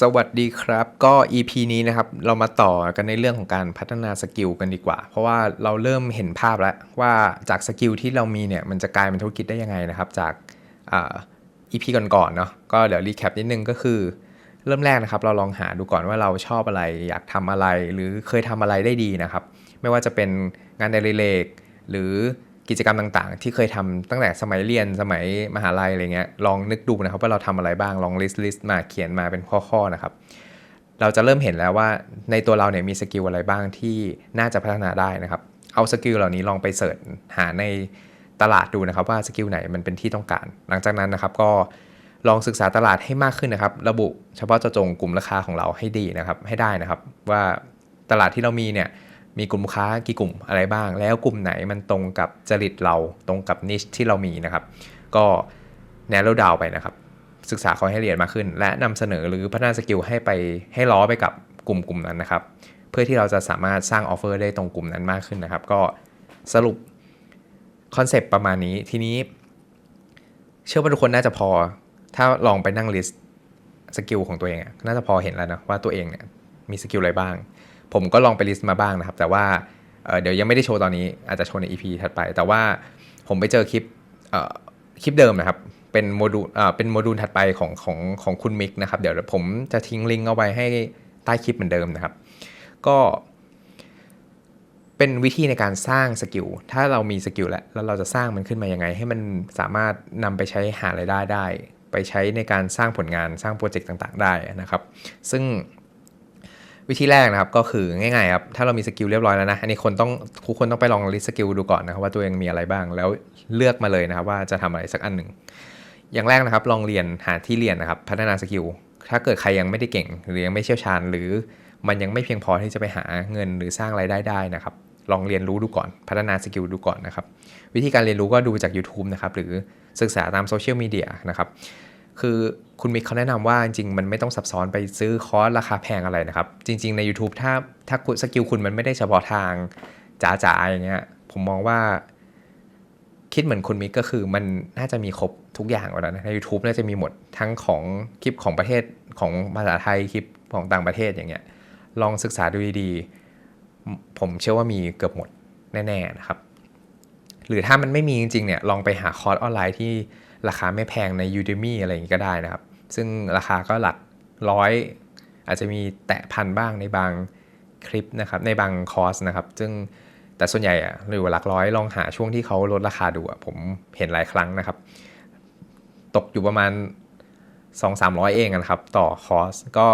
สวัสดีครับ ก็ EP นี้นะครับ เรามาต่อกันในเรื่องของการพัฒนาสกิลกันดีกว่า เพราะว่าเราเริ่มเห็นภาพแล้วว่าจากสกิลที่เรามีเนี่ยมันจะกลายเป็นธุรกิจได้ยังไงนะครับ จากอ่า EP ก่อนๆเนาะก็เดี๋ยวรีแคปนิดนึงก็คือ เริ่มแรกนะครับ เราลองหาดูก่อนว่าเราชอบอะไร อยากทำอะไรหรือเคยทำอะไรได้ดีนะครับ ไม่ว่าจะเป็นงานในเรกหรือ กิจกรรมต่างๆ ที่เคยทำตั้งแต่สมัยเรียนสมัยมหาลัยอะไรเงี้ยลองนึกดูนะครับว่าเราทำอะไรบ้างลองลิสต์ลิสต์มาเขียนมาเป็นข้อๆนะครับ เราจะเริ่มเห็นแล้วว่าในตัวเราเนี่ยมีสกิลอะไรบ้างที่น่าจะพัฒนาได้นะครับ เอาสกิลเหล่านี้ลองไปเสิร์ชหาในตลาดดูนะครับว่าสกิลไหนมันเป็นที่ต้องการ หลังจากนั้นนะครับก็ลองศึกษาตลาดให้มากขึ้นนะครับ ระบุเฉพาะเจาะจงกลุ่มราคาของเราให้ดีนะครับให้ได้นะครับ ว่าตลาดที่เรามีเนี่ย มีกลุ่มลูกค้ากี่กลุ่มอะไรบ้าง แล้วกลุ่มไหนมันตรงกับจริตเราตรงกับนิชที่เรามีนะครับ ก็แนวดาวไปนะครับ ศึกษาเขาให้ละเอียดมากขึ้น และนำเสนอหรือพัฒนาสกิลให้ไปให้ล้อไปกับกลุ่มกลุ่มนั้นนะครับ เพื่อที่เราจะสามารถสร้างออฟเฟอร์ได้ตรงกลุ่มนั้นมากขึ้นนะครับ ก็สรุปคอนเซปต์ประมาณนี้ทีนี้ เชื่อว่าทุกคนน่าจะพอ ถ้าลองไปนั่งลิสต์สกิลของตัวเองน่าจะพอเห็นแล้วนะว่าตัวเองเนี่ยมีสกิลอะไรบ้าง ผมก็ลองไปลิสต์มาบ้างนะครับ แต่ว่าเเดี๋ยวยังไม่ได้โชว์ตอนนี้อาจจะโชว์ใน EP ถัดไป แต่ว่าผมไปเจอคลิปคลิปเดิมนะครับ เป็นโมดูลเอ่อเป็นโมดูลถัดไปของของของคุณมิกนะครับ เดี๋ยวผมจะทิ้งลิงก์เอาไว้ให้ใต้คลิปเหมือนเดิมนะครับ ก็เป็นวิธีในการสร้างสกิล ถ้าเรามีสกิลแล้วแล้วเราจะสร้างมันขึ้นมายังไง ให้มันสามารถนำไปใช้หารายได้ได้ ไปใช้ในการสร้างผลงานสร้างโปรเจกต์ต่าง ๆ ได้นะครับ ซึ่ง วิธีแรกนะครับก็คือง่ายๆครับถ้าเรามีสกิลเรียบร้อยแล้วนะอันนี้คนต้องทุกคนต้องไปลองลิสต์สกิลดูก่อนนะครับว่าตัวเองมีอะไรบ้างแล้วเลือกมาเลยนะครับว่าจะทำอะไรสักอันหนึ่งอย่างแรกนะครับลองเรียนหาที่เรียนนะครับพัฒนาสกิลถ้าเกิดใครยังไม่ได้เก่ง หรือยังไม่เชี่ยวชาญ หรือมันยังไม่เพียงพอที่จะไปหาเงินหรือสร้างรายได้ได้นะครับลองเรียนรู้ดูก่อน พัฒนาสกิลดูก่อนนะครับวิธีการเรียนรู้ก็ดูจาก YouTube นะครับหรือศึกษาตามโซเชียลมีเดียนะครับ คือคุณมิกเขาแนะนำว่าจริงๆ มันไม่ต้องซับซ้อนไปซื้อคอร์สราคาแพงอะไรนะครับ จริง ๆ ใน YouTube ถ้าถ้าสกิลคุณมันไม่ได้เฉพาะทางจ๋าๆอย่างเงี้ยผมมองว่า คิดเหมือนคุณมิกก็คือมันน่าจะมีครบทุกอย่างแล้วนะใน YouTube น่าจะมีหมดทั้งของคลิปของประเทศของภาษาไทยคลิปของต่างประเทศอย่างเงี้ยลองศึกษาดูดีๆ ผมเชื่อว่ามีเกือบหมดแน่ๆนะครับ หรือถ้ามันไม่มีจริงๆเนี่ยลองไปหาคอร์สออนไลน์ที่ ราคาไม่แพงใน Udemy อะไรอย่างงี้ก็ได้นะครับ ซึ่งราคาก็หลักร้อย อาจจะมีแตะพันบ้างในบางคลิปนะครับ ในบางคอร์สนะครับ ซึ่งแต่ส่วนใหญ่อะหรือหลักร้อยลองหาช่วงที่เขาลดราคาดูอะผมเห็นหลายครั้งนะครับ ตกอยู่ประมาณ 2-300 เองนะครับ ต่อคอร์สก็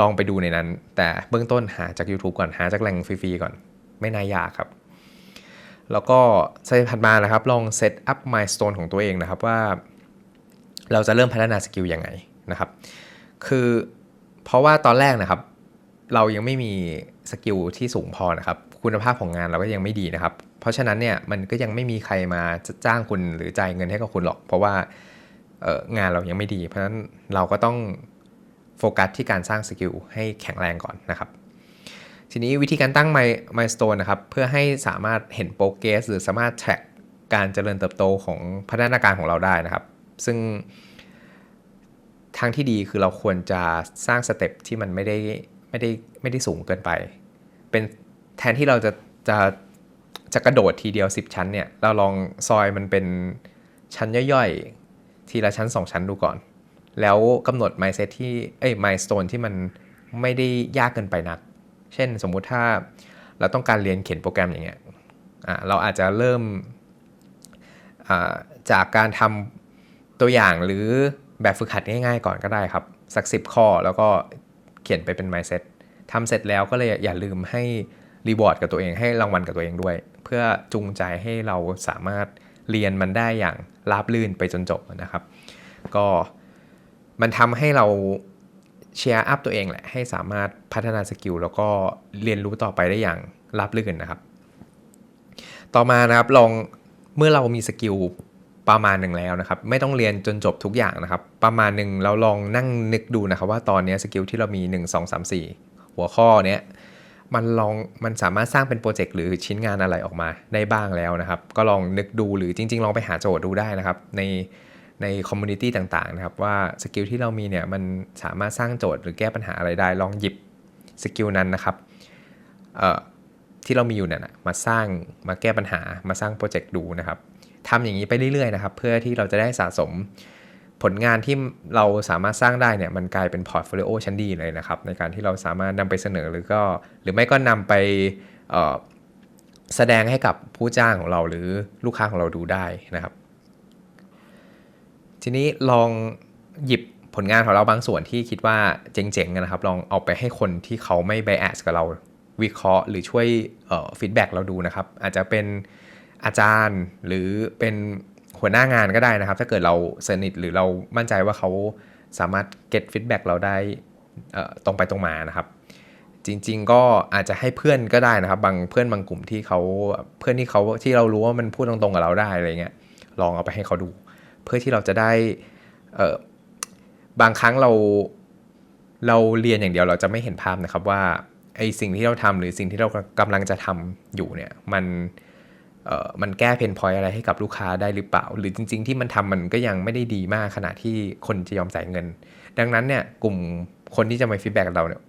ลองไปดูในนั้น แต่เบื้องต้นหาจาก YouTube ก่อนหาจากแหล่งฟรีๆก่อน ไม่น่ายากครับ แล้วก็สเต็ปถัดมานะครับ ลองเซตอัพมายสเตนของตัวเองนะครับว่า เราจะเริ่มพัฒนาสกิลยังไงนะครับ คือเพราะว่าตอนแรกนะครับ เรายังไม่มีสกิลที่สูงพอนะครับ คุณภาพของงานเราก็ยังไม่ดีนะครับ เพราะฉะนั้นเนี่ยมันก็ยังไม่มีใครมาจ้างคุณหรือจ่ายเงินให้กับคุณหรอก เพราะว่างานเรายังไม่ดี เพราะฉะนั้นเราก็ต้องโฟกัสที่การสร้างสกิลให้แข็งแรงก่อนนะครับ ทีนี้วิธีการตั้ง My Milestone นะครับ เพื่อให้สามารถเห็นโปรเกรสหรือสามารถ track การเจริญเติบโตของพัฒนาการของเราได้นะครับ ซึ่งทางที่ดีคือเราควรจะสร้างสเต็ปที่มันไม่ได้ไม่ได้ไม่ได้สูงเกินไป เป็นแทนที่เราจะจะจะกระโดดทีเดียว 10 ชั้นเนี่ย เราลองซอยมันเป็นชั้นย่อยๆ ทีละชั้น 2 ชั้นดูก่อน แล้วกำหนด mindset ที่เอ้ย milestone ที่มันไม่ได้ยากเกินไปนัก เช่นสมมุติถ้าเราต้องการเรียนเขียนโปรแกรมอย่างเงี้ยเราอาจจะเริ่มจากการทำตัวอย่างหรือแบบฝึกหัดง่ายๆก่อนก็ได้ครับ สัก10ข้อแล้วก็เขียนไปเป็น mindset ทำเสร็จแล้วก็เลยอย่าลืมให้รีวอร์ดกับตัวเองให้รางวัลกับตัวเองด้วย เพื่อจูงใจให้เราสามารถเรียนมันได้อย่างราบลื่นไปจนจบนะครับ ก็มันทำให้เรา เชียร์อัพตัวเองแหละ ให้สามารถพัฒนาสกิลแล้วก็เรียนรู้ต่อไปได้อย่างราบลื่นนะครับ ต่อมานะครับลองเมื่อเรามีสกิลประมาณหนึ่งแล้วนะครับ ไม่ต้องเรียนจนจบทุกอย่างนะครับ ประมาณหนึ่งเราลองนั่งนึกดูนะครับว่าตอนนี้สกิลที่เรามี 1 2 3 4 หัวข้อเนี้ยมันลองมันสามารถสร้างเป็นโปรเจกต์หรือชิ้นงานอะไรออกมาได้บ้างแล้วนะครับ ก็ลองนึกดูหรือจริง ๆ ลองไปหาโจทย์ดูได้นะครับ ใน ในคอมมูนิตี้ต่างๆนะครับว่าสกิลที่เรามีเนี่ยมันสามารถสร้างโจทย์หรือแก้ปัญหาอะไรได้ลองหยิบสกิลนั้นนะครับที่เรามีอยู่เนี่ยมาสร้างมาแก้ปัญหามาสร้างโปรเจกต์ดูนะครับทำอย่างนี้ไปเรื่อยๆนะครับเพื่อที่เราจะได้สะสมผลงานที่เราสามารถสร้างได้เนี่ยมันกลายเป็นพอร์ตโฟลิโอชั้นดีเลยนะครับในการที่เราสามารถนำไปเสนอหรือก็หรือไม่ก็นำไปแสดงให้กับผู้จ้างของเราหรือลูกค้าของเราดูได้นะครับ ทีนี้ลองหยิบผลงานของเราบางส่วนที่คิดว่าเจ๋งๆนะครับ ลองเอาไปให้คนที่เขาไม่ไบแอสกับเราวิเคราะห์ หรือช่วยฟีดแบ็กเราดูนะครับ อาจจะเป็นอาจารย์หรือเป็นหัวหน้างานก็ได้นะครับ ถ้าเกิดเราสนิทหรือเรามั่นใจว่าเขาสามารถเก็ตฟีดแบ็กเราได้ตรงไปตรงมานะครับ จริง ๆ ก็อาจจะให้เพื่อนก็ได้นะครับ บางเพื่อนบางกลุ่มที่เขาเพื่อนที่เขาที่เรารู้ว่ามันพูดตรงๆกับเราได้อะไรเงี้ยลองเอาไปให้เขาดู เพื่อที่เราจะได้บางครั้งเราเราเรียนอย่างเดียวเราจะไม่เห็นภาพนะครับว่าไอสิ่งที่เราทำหรือสิ่งที่เรากำลังจะทำอยู่เนี่ยมันเออมันแก้เพนพอยอะไรให้กับลูกค้าได้หรือเปล่า หรือจริง ๆ ที่มันทำมันก็ยังไม่ได้ดีมากขนาดที่คนจะยอมจ่ายเงิน ดังนั้นเนี่ยกลุ่มคนที่จะมาฟีดแบ็กเราเนี่ย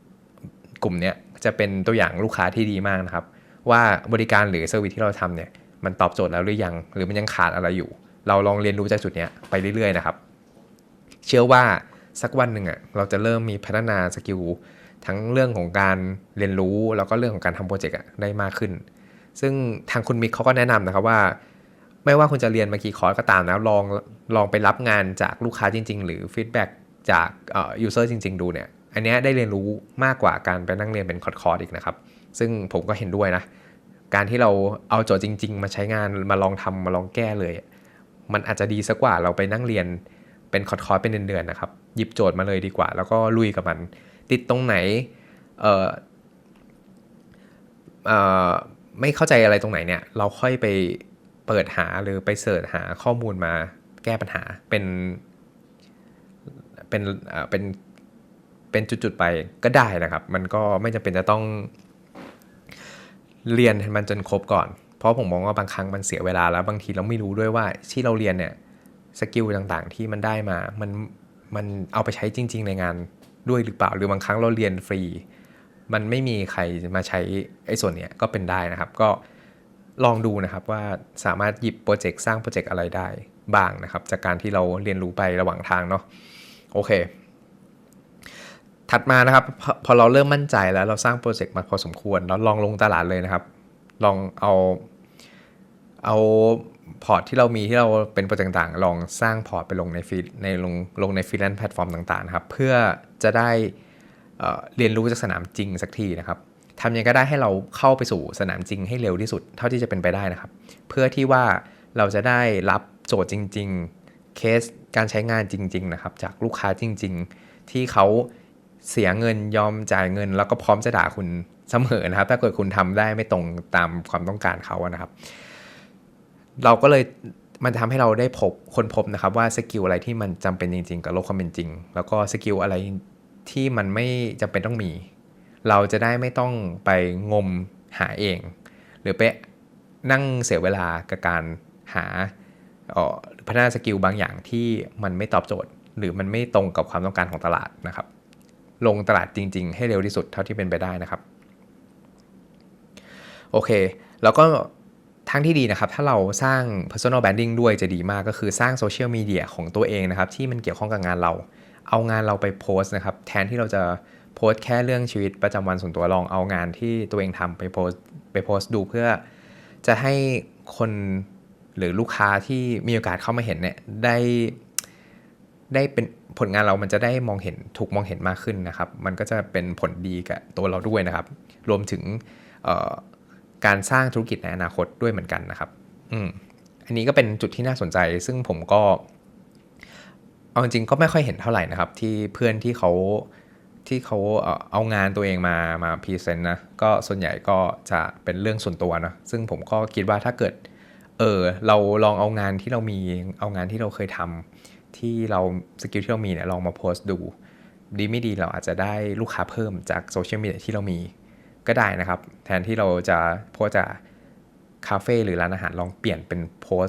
กลุ่มเนี้ยจะเป็นตัวอย่างลูกค้าที่ดีมากนะครับ ว่าบริการหรือเซอร์วิสที่เราทำเนี่ยมันตอบโจทย์แล้วหรือยัง หรือมันยังขาดอะไรอยู่ เราลองเรียนรู้จากจุดนี้ไปเรื่อยๆนะครับ เชื่อว่าสักวันหนึ่งอะเราจะเริ่มมีพัฒนาสกิลทั้งเรื่องของการเรียนรู้แล้วก็เรื่องของการทำโปรเจกต์ได้มากขึ้น ซึ่งทางคุณมิกเขาก็แนะนำนะครับว่า ไม่ว่าคุณจะเรียนมากี่คอร์สก็ตามนะลองลองไปรับงานจากลูกค้าจริง ๆ หรือฟีดแบ็กจากยูเซอร์จริง ๆ ดูเนี่ย อันนี้ได้เรียนรู้มากกว่าการไปนั่งเรียนเป็นคอร์สๆอีกนะครับ ซึ่งผมก็เห็นด้วยนะ การที่เราเอาโจทย์จริง ๆ มาใช้งานมาลองทำมาลองแก้เลย มันอาจจะดีสักกว่าเราไปนั่งเรียนเป็นคอร์สๆเป็นเดือนๆนะครับหยิบโจทย์มาเลยดีกว่า แล้วก็ลุยกับมัน ติดตรงไหนเออเออไม่เข้าใจอะไรตรงไหนเนี่ยเราค่อยไปเปิดหาหรือไปเสิร์ชหาข้อมูลมาแก้ปัญหาเป็นเป็นเป็นเป็นจุดๆไปก็ได้นะครับ มันก็ไม่จำเป็นจะต้องเรียนมันจนครบก่อน เพราะผมมองว่าบางครั้งมันเสียเวลาแล้วบางทีเราไม่รู้ด้วยว่าที่เราเรียนเนี่ยสกิลต่างๆที่มันได้มา มันมันเอาไปใช้จริง ๆ ในงานด้วยหรือเปล่า หรือบางครั้งเราเรียนฟรี มันไม่มีใครมาใช้ไอ้ส่วนเนี้ยก็เป็นได้นะครับ ก็ลองดูนะครับว่าสามารถหยิบโปรเจกต์สร้างโปรเจกต์อะไรได้บ้างนะครับ จากการที่เราเรียนรู้ไประหว่างทางเนาะโอเค ถัดมานะครับพพอเราเริ่มมั่นใจแล้วเราสร้างโปรเจกต์มาพอสมควรแล้วลองลงตลาดเลยนะครับ ลองเอาเอาพอร์ตที่เรามีที่เราเป็นโปรเจกต์ต่างๆ ลองสร้างพอร์ตไปลงในฟีดในลงลงในฟรีแลนซ์แพลตฟอร์มต่างๆนะครับ เพื่อจะได้เรียนรู้จากสนามจริงสักทีนะครับทำยังไงก็ได้ให้เราเข้าไปสู่สนามจริงให้เร็วที่สุด เท่าที่จะเป็นไปได้นะครับ เพื่อที่ว่าเราจะได้รับโจทย์จริง ๆ เคสการใช้งานจริง ๆ นะครับ จากลูกค้าจริง ๆ ที่เขาเสียเงินยอมจ่ายเงิน แล้วก็พร้อมจะด่าคุณ เสมอนะครับ ถ้าเกิดคุณทำได้ไม่ตรงตามความต้องการเขานะครับ เราก็เลยมันทำให้เราได้พบคนพบนะครับว่าสกิลอะไรที่มันจำเป็นจริง ๆ กับโลกความเป็นจริง แล้วก็สกิลอะไรที่มันไม่จำเป็นต้องมี เราจะได้ไม่ต้องไปงมหาเอง หรือไปนั่งเสียเวลากับการหาพัฒนาสกิลบางอย่างที่มันไม่ตอบโจทย์ หรือมันไม่ตรงกับความต้องการของตลาดนะครับ ลงตลาดจริง ๆ ให้เร็วที่สุดเท่าที่เป็นไปได้นะครับ โอเค แล้วก็ทางที่ดีนะครับ ถ้าเราสร้าง personal branding ด้วยจะดีมากก็คือสร้างโซเชียลมีเดียของตัวเองนะครับ ที่มันเกี่ยวข้องกับงานเรา เอางานเราไปโพสต์นะครับ แทนที่เราจะโพสต์แค่เรื่องชีวิตประจำวันส่วนตัวลองเอางานที่ตัวเองทำไปโพสต์ไปโพสต์ดูเพื่อจะให้คนหรือลูกค้าที่มีโอกาสเข้ามาเห็นเนี่ยได้ได้เป็นผลงานเรามันจะได้มองเห็นถูกมองเห็นมากขึ้นนะครับ มันก็จะเป็นผลดีกับตัวเราด้วยนะครับ รวมถึง การสร้างธุรกิจในอนาคตด้วยเหมือนกันนะครับ อืมอันนี้ก็เป็นจุดที่น่าสนใจ ซึ่งผมก็เอาจริงก็ไม่ค่อยเห็นเท่าไหร่นะครับ ที่เพื่อนที่เขาที่เขาเอางานตัวเองมามาพรีเซนต์นะก็ส่วนใหญ่ก็จะเป็นเรื่องส่วนตัวนะซึ่งผมก็คิดว่าถ้าเกิด เออเราลองเอางานที่เรามีเอางานที่เราเคยทำที่เราสกิลที่เรามีเนี่ยลองมาโพสต์ดู ดีไม่ดีเราอาจจะได้ลูกค้าเพิ่มจากโซเชียลมีเดียที่เรามี ก็ได้นะครับ แทนที่เราจะโพสจะคาเฟ่หรือร้านอาหารลองเปลี่ยนเป็นโพส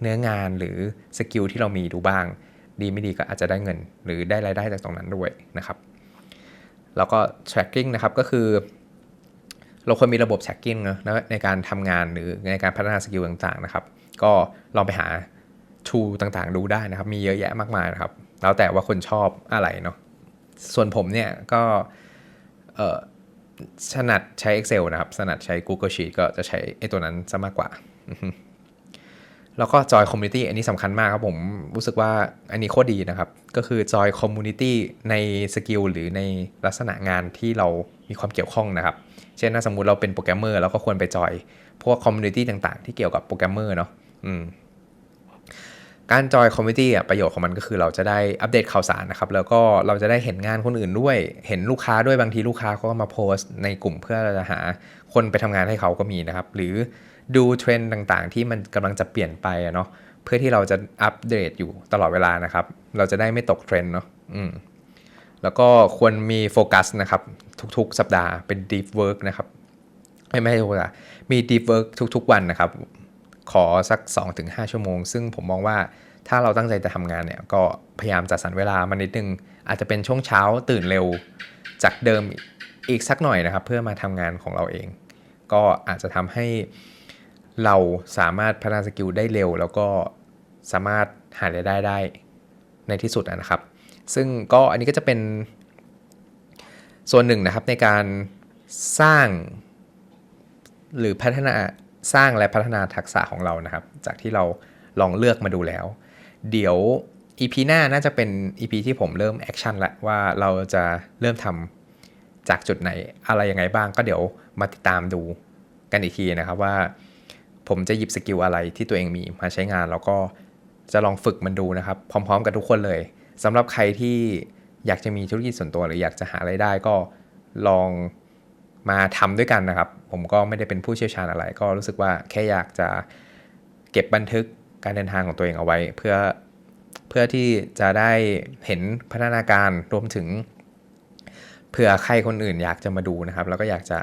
เนื้องานหรือสกิลที่เรามีดูบ้าง ดีไม่ดีก็อาจจะได้เงิน หรือได้รายได้จากตรงนั้นด้วยนะครับ แล้วก็ tracking นะครับก็คือ เราควรมีระบบ tracking เนะในการทำงานหรือในการพัฒนาสกิลต่างๆนะครับ ก็ลองไปหา tool ต่างๆ ดูได้นะครับ มีเยอะแยะมากมายนะครับ แล้วแต่ว่าคนชอบอะไรเนาะส่วนผมเนี่ยก็เออ ถนัดใช้ Excel นะครับถนัดใช้ Google Sheet ก็จะใช้ไอ้ตัวนั้นซะมากกว่า แล้วก็จอยคอมมูนิตี้อันนี้สำคัญมากครับผมรู้สึกว่าอันนี้โคตรดีนะครับ ก็คือจอยคอมมูนิตี้ในสกิลหรือในลักษณะงานที่เรามีความเกี่ยวข้องนะครับ เช่นถ้าสมมุติเราเป็นโปรแกรมเมอร์เราก็ควรไปจอย พวกคอมมูนิตี้ต่างๆ ที่เกี่ยวกับโปรแกรมเมอร์เนาะอืม การจอยคอมมิตี้อะประโยชน์ของมันก็คือเราจะได้อัปเดตข่าวสารนะครับ แล้วก็เราจะได้เห็นงานคนอื่นด้วย เห็นลูกค้าด้วยบางทีลูกค้าเขาก็มาโพสต์ในกลุ่มเพื่อจะหาคนไปทำงานให้เขาก็มีนะครับ หรือดูเทรนด์ต่างๆ ที่มันกำลังจะเปลี่ยนไปเนาะเพื่อที่เราจะอัปเดตอยู่ตลอดเวลานะครับ เราจะได้ไม่ตกเทรนด์เนาะอืมแล้วก็ควรมีโฟกัสนะครับ ทุกๆ สัปดาห์เป็น deep work นะครับไม่ไม่ใช่ทุกสัปดาห์มี deep work ทุก ๆ วันนะครับ ขอสัก 2-5 ชั่วโมง ซึ่งผมมองว่าถ้าเราตั้งใจจะทำงานเนี่ยก็พยายามจัดสรรเวลามานิดนึง อาจจะเป็นช่วงเช้าตื่นเร็วจากเดิมอีกสักหน่อยนะครับ เพื่อมาทำงานของเราเอง ก็อาจจะทำให้เราสามารถพัฒนาสกิลได้เร็ว แล้วก็สามารถหารายได้ได้ในที่สุดนะครับ ซึ่งก็อันนี้ก็จะเป็น ส่วนหนึ่งนะครับในการสร้างหรือพัฒนา สร้างและพัฒนาทักษะของเรานะครับ จากที่เราลองเลือกมาดูแล้ว เดี๋ยว EP หน้าน่าจะเป็น EP ที่ผมเริ่มแอคชั่นละว่าเราจะเริ่มทำจากจุดไหนอะไรยังไงบ้าง ก็เดี๋ยวมาติดตามดูกันอีกทีนะครับว่า ผมจะหยิบสกิลอะไรที่ตัวเองมีมาใช้งาน แล้วก็จะลองฝึกมันดูนะครับ พร้อม ๆ กับทุกคนเลยสำหรับใครที่อยากจะมีธุรกิจส่วนตัวหรืออยากจะหาไรายได้ก็ลอง มาทำด้วยกันนะครับ ผมก็ไม่ได้เป็นผู้เชี่ยวชาญอะไร ก็รู้สึกว่าแค่อยากจะเก็บบันทึกการเดินทางของตัวเองเอาไว้ เพื่อเพื่อที่จะได้เห็นพัฒนาการรวมถึงเผื่อใครคนอื่นอยากจะมาดูนะครับ แล้วก็อยากจะ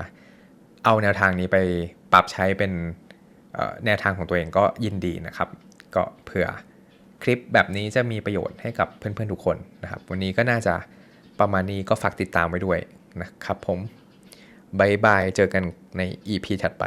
เอาแนวทางนี้ไปปรับใช้เป็นแนวทางของตัวเองก็ยินดีนะครับ ก็เผื่อคลิปแบบนี้จะมีประโยชน์ให้กับเพื่อนๆทุกคนนะครับ วันนี้ก็น่าจะประมาณนี้ก็ฝากติดตามไว้ด้วยนะครับผม บายบาย เจอกันใน EP ถัดไป